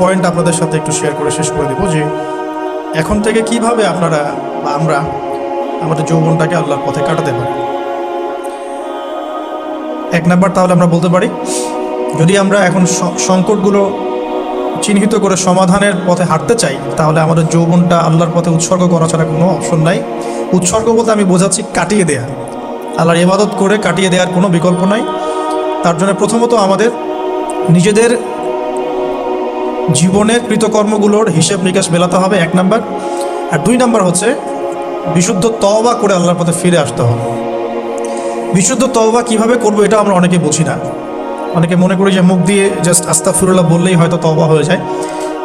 Point আপনাদের সাথে একটু শেয়ার করে শেষ করে দেব যে এখন থেকে কীভাবে আপনারা বা আমরা আমাদের যৌবনটাকে আল্লাহর পথে কাটাতে পারি? এক নাম্বার তাহলে আমরা বলতে পারি, যদি আমরা এখন সংকটগুলো চিহ্নিত করে সমাধানের পথে হাঁটতে চাই, তাহলে আমাদের যৌবনটা আল্লাহর পথে উৎসর্গ করা ছাড়া কোনো অপশন নাই। উৎসর্গ বলতে আমি বোঝাচ্ছি কাটিয়ে দেয়া। আল্লাহর ইবাদত করে কাটিয়ে দেওয়ার কোনো বিকল্প নাই। তার জন্য প্রথমত আমাদের নিজেদের জীবনের কৃতকর্মগুলোর হিসেব নিকাশ মেলাতে হবে, এক নাম্বার। আর দুই নাম্বার হচ্ছে, বিশুদ্ধ তওবা করে আল্লাহর পথে ফিরে আসতে হবে। বিশুদ্ধ তওবা কীভাবে করব এটা আমরা অনেকে বুঝি না। অনেকে মনে করি যে মুখ দিয়ে জাস্ট আস্তাফিরুল্লাহ বললেই হয়তো তওবা হয়ে যায়।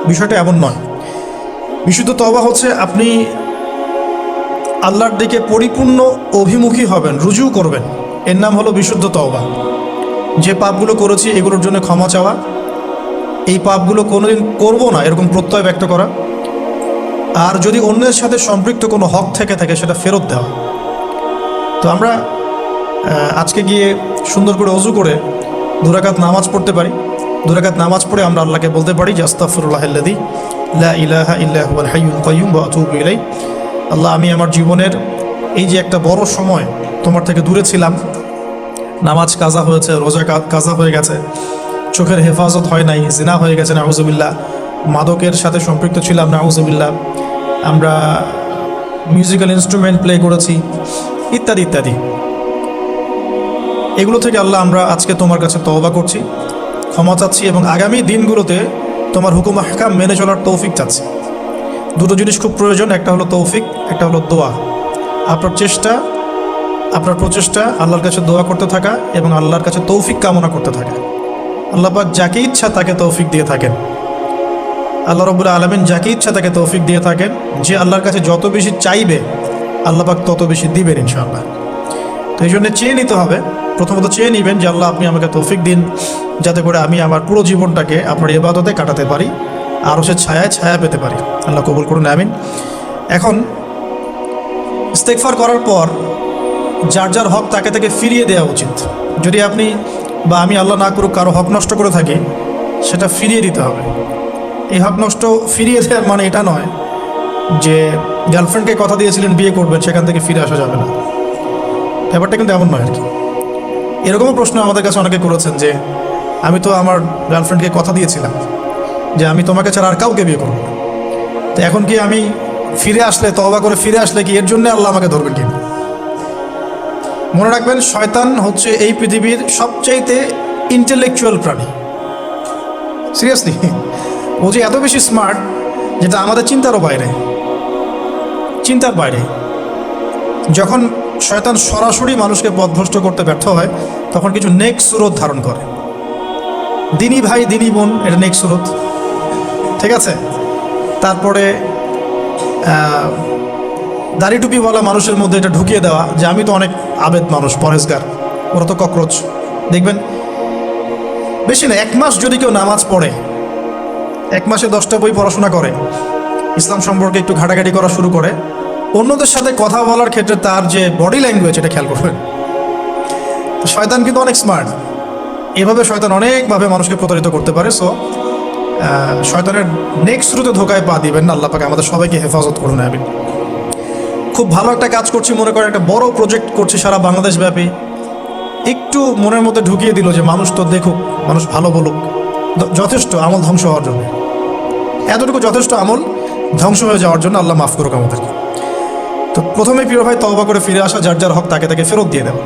বিষয়টা এমন নয়। বিশুদ্ধ তওবা হচ্ছে আপনি আল্লাহর দিকে পরিপূর্ণ অভিমুখী হবেন, রুজু করবেন। এর নাম হলো বিশুদ্ধ তওবা। যে পাপগুলো করেছি, এগুলোর জন্য ক্ষমা চাওয়া। এই পাপগুলো কোনোদিন করব না, এরকম প্রত্যয় ব্যক্ত করা। আর যদি অন্যের সাথে সম্পৃক্ত কোনো হক থেকে থাকে, সেটা ফেরত দেওয়া। তো আমরা আজকে গিয়ে সুন্দর করে অজু করে দুরাকাত নামাজ পড়তে পারি। দুরাকাত নামাজ পড়ে আমরা আল্লাহকে বলতে পারি যে আস্তাফরুল্লাহ আল্লাদি লা ইলাহা ইল্লাহুল হাইয়ুল ওয়া আতুবু ইলাই আল্লাহ, আমি আমার জীবনের এই যে একটা বড় সময় তোমার থেকে দূরে ছিলাম। নামাজ কাজা হয়েছে, রোজা কাজা হয়ে গেছে। চোখের হেফাজত হয় নাই, জিনা হয়ে গেছে, নাউজুবিল্লাহ। মাদকের সাথে সম্পৃক্ত ছিলাম, নাউজুবিল্লাহ। আমরা মিউজিক্যাল ইনস্ট্রুমেন্ট প্লে করেছি, ইত্যাদি ইত্যাদি। এগুলো থেকে আল্লাহ আমরা আজকে তোমার কাছে তওবা করছি, ক্ষমা চাচ্ছি এবং আগামী দিনগুলোতে তোমার হুকুম হাকাম মেনে চলার তৌফিক চাচ্ছি। দুটো জিনিস খুব প্রয়োজন, একটা হলো তৌফিক, একটা হলো দোয়া। আপনার চেষ্টা, আপনার প্রচেষ্টা, আল্লাহর কাছে দোয়া করতে থাকা এবং আল্লাহর কাছে তৌফিক কামনা করতে থাকা। আল্লাহ পাক যাকে ইচ্ছা তাকে তৌফিক দিয়ে থাকেন। আল্লাহ রবুল্লা আলমিন যাকে ইচ্ছা তাকে তৌফিক দিয়ে থাকেন। যে আল্লাহর কাছে যত বেশি চাইবে, আল্লাহ পাক তত বেশি দিবেন ইনশাআল্লাহ। তো এই জন্য চেয়ে নিতে হবে। প্রথমত চেয়ে নেবেন যে আল্লাহ আপনি আমাকে তৌফিক দিন, যাতে করে আমি আমার পুরো জীবনটাকে আপনার ইবাদতে কাটাতে পারি আরও সে ছায়ায় ছায়া পেতে পারি। আল্লাহ কবুল করুন, আমিন। এখন ইস্তেকফার করার পর যার যার হক তাকে তাকে ফিরিয়ে দেওয়া উচিত। যদি আপনি বা আমি আল্লাহ না করুক কারও হক নষ্ট করে থাকি, সেটা ফিরিয়ে দিতে হবে। এই হক নষ্ট ফিরিয়ে দেওয়ার মানে এটা নয় যে গার্লফ্রেন্ডকে কথা দিয়েছিলেন, বিয়ে করবেন সেখান থেকে ফিরে আসা যাবে না। ব্যাপারটা কিন্তু এমন নয় আর কি। এরকমও প্রশ্ন আমাদের কাছে অনেকে করেছেন যে, আমি তো আমার গার্লফ্রেন্ডকে কথা দিয়েছিলাম যে আমি তোমাকে ছাড়া আর কাউকে বিয়ে করব। তো এখন কি আমি ফিরে আসলে তবা করে ফিরে আসলে কি এর জন্য আল্লাহ আমাকে ধরবেন কি? মনে রাখবেন, শয়তান হচ্ছে এই পৃথিবীর সবচাইতে ইন্টেলেকচুয়াল প্রাণী। সিরিয়াসলি ও যে এত বেশি স্মার্ট যেটা আমাদের চিন্তারও বাইরে। চিন্তার বাইরে। যখন শয়তান সরাসরি মানুষকে পথভ্রষ্ট করতে ব্যর্থ হয়, তখন কিছু নেক সুরত ধারণ করে। দিনী ভাই, দিনী বোন, এটা নেক সুরত। ঠিক আছে? তারপরে দাড়ি টুপিওয়ালা মানুষের মধ্যে এটা ঢুকিয়ে দেওয়া, যে আমি তো অনেক আবেদ মানুষ পরেশগার ওরা তো ককরোচ। দেখবেন, বেশি না, এক মাস যদি কেউ নামাজ পড়ে, এক মাসে দশটা বই পড়াশোনা করে, ইসলাম সম্পর্কে একটু ঘাটাঘাটি করা শুরু করে, অন্যদের সাথে কথা বলার ক্ষেত্রে তার যে বডি ল্যাঙ্গুয়েজ এটা খেয়াল করবেন। শয়তান কিন্তু অনেক স্মার্ট এভাবে শয়তান অনেকভাবে মানুষকে প্রতারিত করতে পারে সো শয়তানের নেক্সট রুতে ধোকায় পা দিবেন না, আল্লাহ পাকে আমাদের সবাইকে হেফাজত করুন, আমিন। খুব ভালো একটা কাজ করছি, মনে করেন একটা বড় প্রজেক্ট করছি সারা বাংলাদেশ ব্যাপী। একটু মনের মধ্যে ঢুকিয়ে দিল যে মানুষ তো দেখুক, মানুষ ভালো বলুক। যথেষ্ট আমল ধ্বংস হওয়ার জন্য। এতটুকু যথেষ্ট আমল ধ্বংস হয়ে যাওয়ার জন্য আল্লাহ মাফ করুক আমাদেরকে। তো প্রথমে প্রিয় ভাই তবা করে ফিরে আসা, যার যার হক তাকে তাকে ফেরত দিয়ে দেওয়া